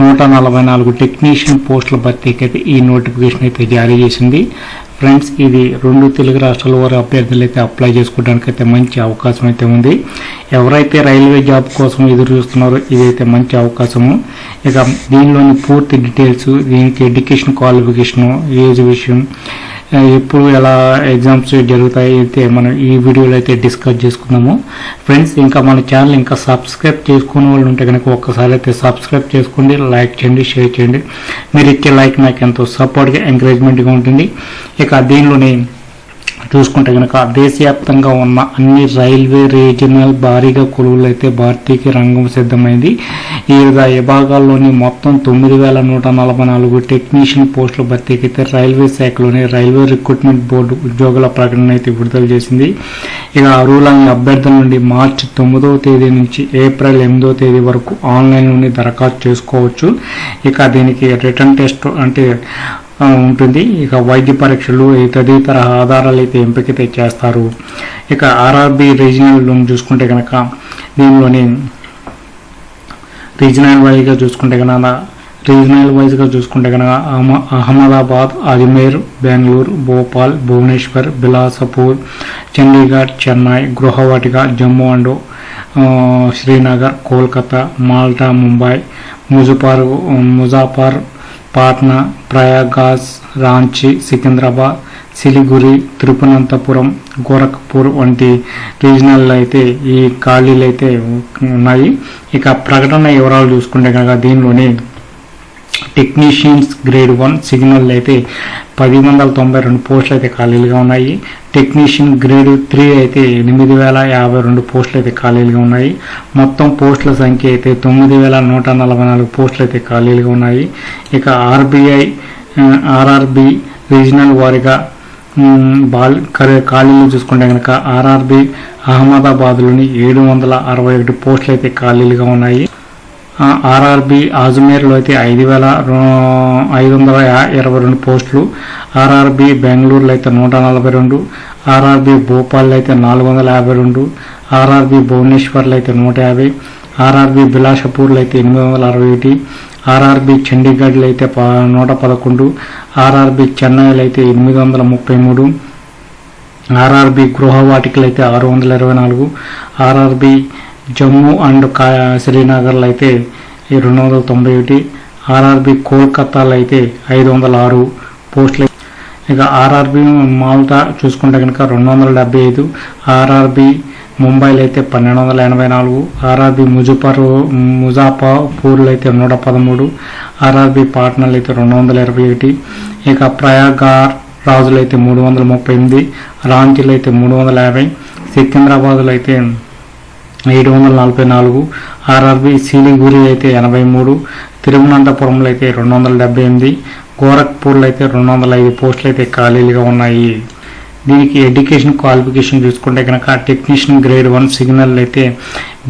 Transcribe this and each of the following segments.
నూట నలభై నాలుగు టెక్నీషియన్ పోస్టుల భర్తీకి అయితే ఈ నోటిఫికేషన్ అయితే జారీ చేసింది. ఫ్రెండ్స్ ఇది రెండు తెలుగు రాష్ట్రాల వారి అభ్యర్థులు అయితే అప్లై చేసుకోవడానికి అయితే మంచి అవకాశం అయితే ఉంది. ఎవరైతే రైల్వే జాబ్ కోసం ఎదురు చూస్తున్నారో ఇదైతే మంచి అవకాశము. ఇక దీనిలోని పూర్తి డీటెయిల్స్ దీనికి ఎడ్యుకేషన్ క్వాలిఫికేషన్ ఏజ్ విషయం ఎప్పుడు ఎలా ఎగ్జామ్స్ జరుగుతాయి అయితే మనం ఈ వీడియోలో అయితే డిస్కస్ చేసుకున్నాము ఫ్రెండ్స్ ఇంకా మన ఛానల్ ఇంకా సబ్స్క్రైబ్ చేసుకునే వాళ్ళు ఉంటే కనుక ఒక్కసారి అయితే సబ్స్క్రైబ్ చేసుకోండి లైక్ చేయండి షేర్ చేయండి. మీరు ఇచ్చే లైక్ నాకు ఎంతో సపోర్ట్గా ఎంకరేజ్మెంట్గా ఉంటుంది. ఇక దీనిలోనే చూసుకుంటే కనుక దేశవ్యాప్తంగా ఉన్న అన్ని రైల్వే రీజనల్ భారీగా కొలువులు అయితే భారతీయకి రంగం సిద్ధమైంది. ఈ వివిధ విభాగాల్లోని మొత్తం తొమ్మిది వేల నూట నలభై నాలుగు టెక్నీషియన్ పోస్టుల భర్తీకి అయితే రైల్వే శాఖలోని రైల్వే రిక్రూట్మెంట్ బోర్డు ఉద్యోగుల ప్రకటన అయితే విడుదల చేసింది. ఇక అర్హులైన అభ్యర్థుల నుండి మార్చి తొమ్మిదవ తేదీ నుంచి ఏప్రిల్ ఎనిమిదవ తేదీ వరకు ఆన్లైన్లోనే దరఖాస్తు చేసుకోవచ్చు. ఇక దీనికి రిటర్న్ టెస్ట్ అంటే ఉంటుంది. ఇక వైద్య పరీక్షలు తదితర ఆధారాలు అయితే ఎంపికైతే చేస్తారు. ఇక ఆర్ఆర్బి రీజనల్ చూసుకుంటే కనుక దీనిలోని రీజనల్ వైజ్గా చూసుకుంటే కనుక రీజనల్ వైజ్గా చూసుకుంటే కనుక అహ్మదాబాద్ అజ్మేర్ బెంగళూరు భోపాల్ భువనేశ్వర్ బిలాసపూర్ చండీగఢ్ చెన్నై గృహవాటిక జమ్మూ అండ్ శ్రీనగర్ కోల్కతా మాల్టా ముంబై ముజఫర్ ముజాఫర్ పాట్నా ప్రయాగాజ్ రాంచీ సికింద్రాబాద్ సిలిగురి తిరుపనంతపురం గోరఖ్పూర్ వంటి రీజనల్ అయితే ఈ ఖాళీలు అయితే ఉన్నాయి. ఇక ప్రకటన వివరాలు చూసుకుంటే కనుక దీనిలోని టెక్నీషియన్స్ గ్రేడ్ వన్ సిగ్నల్ అయితే పది వందల తొంభై రెండు పోస్టులు అయితే ఖాళీలుగా ఉన్నాయి. టెక్నీషియన్ గ్రేడ్ త్రీ అయితే ఎనిమిది వేల యాభై రెండు పోస్టులు అయితే ఖాళీలుగా ఉన్నాయి. మొత్తం పోస్టుల సంఖ్య అయితే తొమ్మిది వేల నూట నలభై నాలుగు పోస్టులు అయితే ఖాళీలుగా ఉన్నాయి. ఇక ఆర్బీఐ ఆర్ఆర్బి రీజనల్ వారిగా బాల్ ఖాళీలు చూసుకుంటే కనుక ఆర్ఆర్బి అహ్మదాబాద్లోని ఏడు వందల అరవై ఒకటి పోస్టులు అయితే ఖాళీలుగా ఉన్నాయి. ఆర్ఆర్బి ఆజ్మేర్లో అయితే ఐదు వేల ఐదు వందల ఇరవై రెండు పోస్టులు. ఆర్ఆర్బి బెంగళూరులో అయితే నూట నలభై రెండు. ఆర్ఆర్బి భోపాల్లో అయితే నాలుగు వందల యాభై రెండు. ఆర్ఆర్బి భువనేశ్వర్లో అయితే నూట యాభై. ఆర్ఆర్బి బిలాషపూర్లో అయితే ఎనిమిది వందల అరవై ఒకటి. ఆర్ఆర్బి చండీగఢ్లో అయితే ప నూట పదకొండు. ఆర్ఆర్బి చెన్నైలో అయితే ఎనిమిది వందల ముప్పై మూడు. ఆర్ఆర్బి గృహవాటికలు అయితే ఆరు వందల ఇరవై నాలుగు. ఆర్ఆర్బి జమ్మూ అండ్ కా శ్రీనగర్లో అయితే ఈ రెండు వందల తొంభై ఒకటి ఆర్ఆర్బి కోల్కతాలో అయితే ఐదు వందల ఆరు పోస్టులు. ఇక ఆర్ఆర్బి మాల్టా చూసుకుంటే కనుక రెండు వందల డెబ్బై ఐదు ఆర్ఆర్బి ముంబైలో అయితే పన్నెండు వందల ఎనభై నాలుగు ఆర్ఆర్బి ముజఫర్ ముజాఫాపూర్లో అయితే నూట పదమూడు ఆర్ఆర్బి పాట్నాలో అయితే రెండు వందల ఇరవై ఒకటి ఇక ప్రయాగార్ రాజులు అయితే మూడు వందల ముప్పై ఎనిమిది రాంచీలో అయితే మూడు వందల యాభై సికింద్రాబాద్లో అయితే ఏడు వందల నలభై నాలుగు ఆర్ఆర్బి సిలిగురి అయితే ఎనభై మూడు తిరువనంతపురంలో అయితే రెండు వందల డెబ్బై ఎనిమిది గోరఖ్పూర్లో అయితే రెండు వందల ఐదు పోస్టులు అయితే ఖాళీలుగా ఉన్నాయి. దీనికి ఎడ్యుకేషన్ క్వాలిఫికేషన్ చూసుకుంటే కనుక టెక్నీషియన్ గ్రేడ్ వన్ సిగ్నల్ అయితే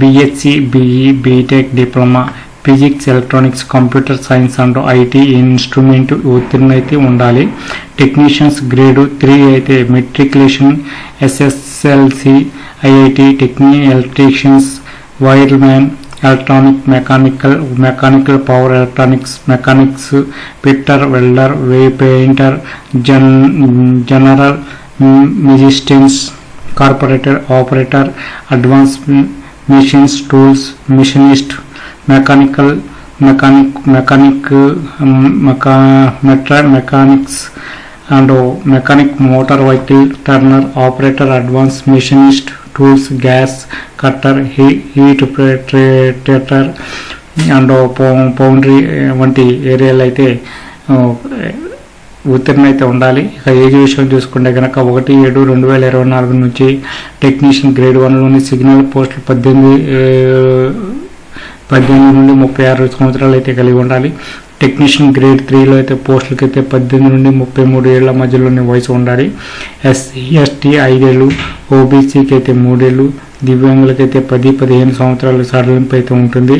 BSc BE BTech diploma physics electronics computer science and IT instrument ఉత్తీర్ణ అయితే ఉండాలి. టెక్నీషియన్స్ గ్రేడ్ త్రీ అయితే matriculation SSLC IIT టెక్నీ electricians wireman electronic mechanical mechanical power electronics mechanics fitter welder way painter Jan general machinist corporator operator advance machines tools machinist mechanical mechanic mechanic mecha మెట్రా mechanics and mechanic motor vehicle turner operator advance machinist tools gas cutter he heat ప్రేటర్ and foundry వంటి ఏరియాలు అయితే uh, ఉత్తీర్ణ అయితే ఉండాలి. ఇక age విషయం చూసుకుంటే కనుక ఒకటి ఏడు రెండు వేల ఇరవై నాలుగు నుంచి టెక్నీషియన్ గ్రేడ్ వన్లోని సిగ్నల్ పోస్టులు పద్దెనిమిది పద్దెనిమిది నుండి ముప్పై ఆరు సంవత్సరాలు అయితే కలిగి ఉండాలి. టెక్నీషియన్ గ్రేడ్ త్రీలో అయితే పోస్టులకి అయితే పద్దెనిమిది నుండి ముప్పై మూడు ఏళ్ళ మధ్యలోనే వయసు ఉండాలి. ఎస్సీ ఎస్టీ ఐదేళ్ళు ఓబీసీకి అయితే మూడేళ్ళు దివ్యాంగులకైతే పది పదిహేను సంవత్సరాల సడలింపు అయితే ఉంటుంది.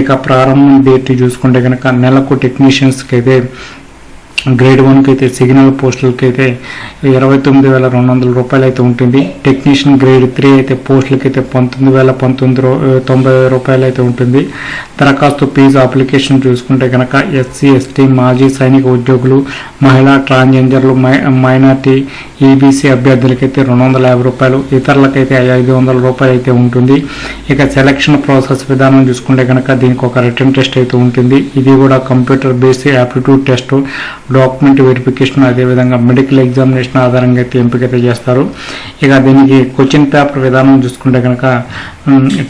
ఇక ప్రారంభం డేట్ చూసుకుంటే కనుక నెలకు టెక్నీషియన్స్కి అయితే గ్రేడ్ వన్కి అయితే సిగ్నల్ పోస్టులకి అయితే ఇరవై తొమ్మిది వేల రెండు వందల రూపాయలు అయితే ఉంటుంది. టెక్నీషియన్ గ్రేడ్ త్రీ అయితే పోస్టులకి అయితే పంతొమ్మిది వేల పంతొమ్మిది తొంభై రూపాయలు అయితే ఉంటుంది. దరఖాస్తు ఫీజు అప్లికేషన్ చూసుకుంటే కనుక ఎస్సీ ఎస్టీ మాజీ సైనిక ఉద్యోగులు మహిళా ట్రాన్స్జెండర్లు మై- మైనార్టీ ఈబీసీ అభ్యర్థులకైతే రెండు వందల యాభై రూపాయలు ఇతరులకైతే ఐదు వందల రూపాయలు అయితే ఉంటుంది. ఇక సెలక్షన్ ప్రాసెస్ విధానం చూసుకుంటే కనుక దీనికి ఒక రిటర్న్ టెస్ట్ అయితే ఉంటుంది. ఇది కూడా computer based aptitude test. Document verification అదేవిధంగా మెడికల్ ఎగ్జామినేషన్ ఆధారంగా అయితే ఎంపిక అయితే చేస్తారు. ఇక దీనికి క్వశ్చన్ పేపర్ విధానం చూసుకుంటే కనుక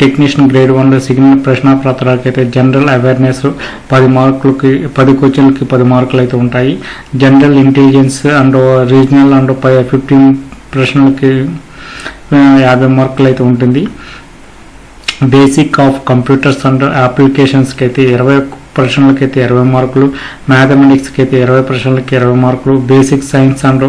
టెక్నీషియన్ గ్రేడ్ వన్లో సిగ్నల్ ప్రశ్న పత్రాలకి అయితే జనరల్ అవేర్నెస్ పది మార్కులకి పది క్వశ్చన్లకి పది మార్కులు అయితే ఉంటాయి. General intelligence and regional and fifteen ప్రశ్నలకి యాభై మార్కులు అయితే ఉంటుంది. బేసిక్ ఆఫ్ కంప్యూటర్స్ అండ్ అప్లికేషన్స్కి అయితే ఇరవై ప్రశ్నలకి అయితే ఇరవై మార్కులు మ్యాథమెటిక్స్కి అయితే ఇరవై ప్రశ్నలకి ఇరవై మార్కులు బేసిక్ సైన్స్ అండ్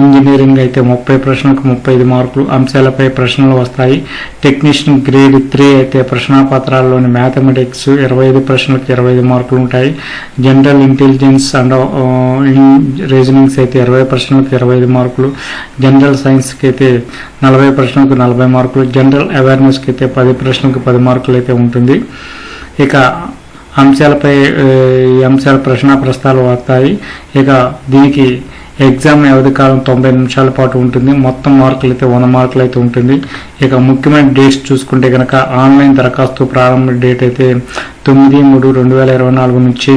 ఇంజనీరింగ్ అయితే ముప్పై ప్రశ్నలకు ముప్పై ఐదు మార్కులు అంశాలపై ప్రశ్నలు వస్తాయి. టెక్నీషియన్ గ్రేడ్ త్రీ అయితే ప్రశ్నాపత్రాల్లోని మ్యాథమెటిక్స్ ఇరవై ఐదు ప్రశ్నలకు ఇరవై ఐదు మార్కులు ఉంటాయి. జనరల్ ఇంటెలిజెన్స్ అండ్ రీజనింగ్స్ అయితే ఇరవై ప్రశ్నలకు ఇరవై ఐదు మార్కులు జనరల్ సైన్స్కి అయితే నలభై ప్రశ్నలకు నలభై మార్కులు జనరల్ అవేర్నెస్కి అయితే పది ప్రశ్నలకు పది మార్కులు అయితే ఉంటుంది. ఇక అంశాలపై ఈ అంశాల ప్రశ్న ప్రస్తాలు వస్తాయి. ఇక దీనికి ఎగ్జామ్ వ్యవధి కాలం తొంభై నిమిషాల పాటు ఉంటుంది. మొత్తం మార్కులు అయితే వంద మార్కులు అయితే ఉంటుంది. ఇక ముఖ్యమైన డేట్స్ చూసుకుంటే కనుక ఆన్లైన్ దరఖాస్తు ప్రారంభ డేట్ అయితే తొమ్మిది మూడు రెండు వేల ఇరవై నాలుగు నుంచి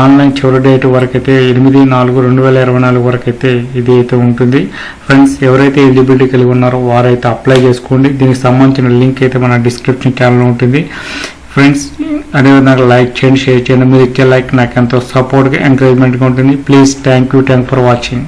ఆన్లైన్ చివరి డేట్ వరకు అయితే ఎనిమిది నాలుగు రెండు వేల ఇరవై నాలుగు వరకు అయితే ఇది అయితే ఉంటుంది. ఫ్రెండ్స్ ఎవరైతే ఎలిజిబిలిటీ కలిగి ఉన్నారో వారైతే అప్లై చేసుకోండి. దీనికి సంబంధించిన లింక్ అయితే మన డిస్క్రిప్షన్ ఛానల్లో ఉంటుంది. ఫ్రెండ్స్ అదేవిధంగా లైక్ చేయండి షేర్ చేయండి. మీరు ఇచ్చే లైక్ నాకు ఎంతో సపోర్ట్గా ఎంకరేజ్మెంట్గా ఉంటుంది. Please thank you thank for watching